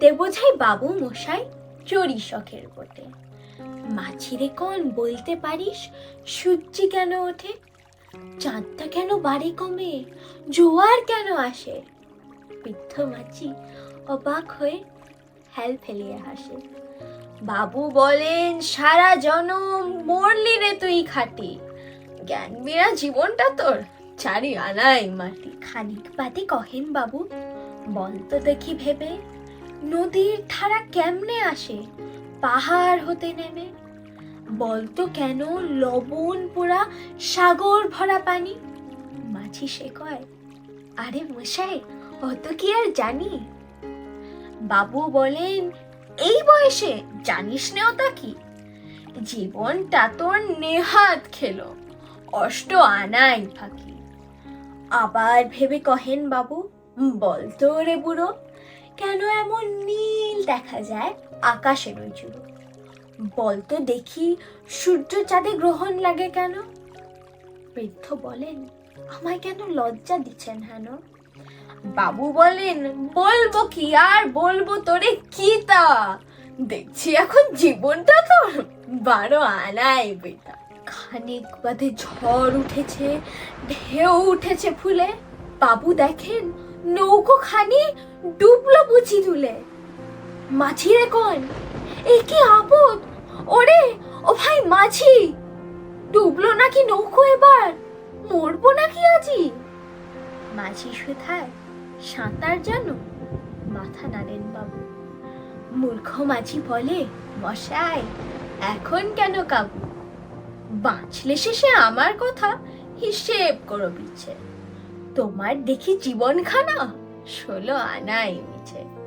তে বোঝাই বাবু মশাই চড়ি শখের বটে। মাছিরে কন বলতে পারিস, সূর্যি কেন ওঠে? চাঁদটা কেন বাড়ি কমে? জোয়ার কেন আসে? বৃদ্ধ মাছি অবাক হয়ে হেল ফেলিয়ে হাসে। বাবু বলেন, সারা জনম মরলি রে তুই খাটি। জ্ঞান বিনা জীবনটা তোর। চারি আনাই মাটি। খানিক বাদে কহেন বাবু, বল তো দেখি ভেবে। নদীর ধারা কেমনে আসে? পাহাড় হতে নেমে? বলতো কেন লবণ পোড়া সাগর ভরা পানি? মাছি সে কয়, আরে মশাই, অত কি আর জানি? বাবু বলেন, এই বয়সে জানিস না ওটা কি? জীবনটা তোর নেহাত খেলো অষ্ট আনাই ফাঁকি। আবার ভেবে কহেন বাবু, বলতো রে বুড়ো কেন এমন নীল দেখা যায়? আকাশের ওই চুড়ো বলতো দেখি, সূর্য চাঁদে গ্রহণ লাগে কেন? বৃদ্ধ বলেন, আমায় কেন লজ্জা দিচ্ছেন হেন? বাবু বলেন, বলব কি আর বলব তোরে কি তা? দেখছি এখন জীবনটা তোর বারো আনাই বেটা খানিক বাদে ঝড় উঠেছে, ঢেউ উঠেছে ফুলে। বাবু দেখেন নৌকো খানি ডুবলো বুঝি তুলে মাছি রে কোন, এ কি আপদ? ওরে, ও ভাই মাছি ডুবলো নাকি নৌকো এবার? মরবো নাকি আজি? মাঝি সুথায় সাঁতার জানো? মাথা নাড়েন বাবু। মূর্খ মাঝি বলে, মশাই, এখন কেন কাবু? বাঁচলে শেষে আমার কথা হিসেব করো পিছে। তোমার দেখি জীবন খানা ষোলো আনাই মিছে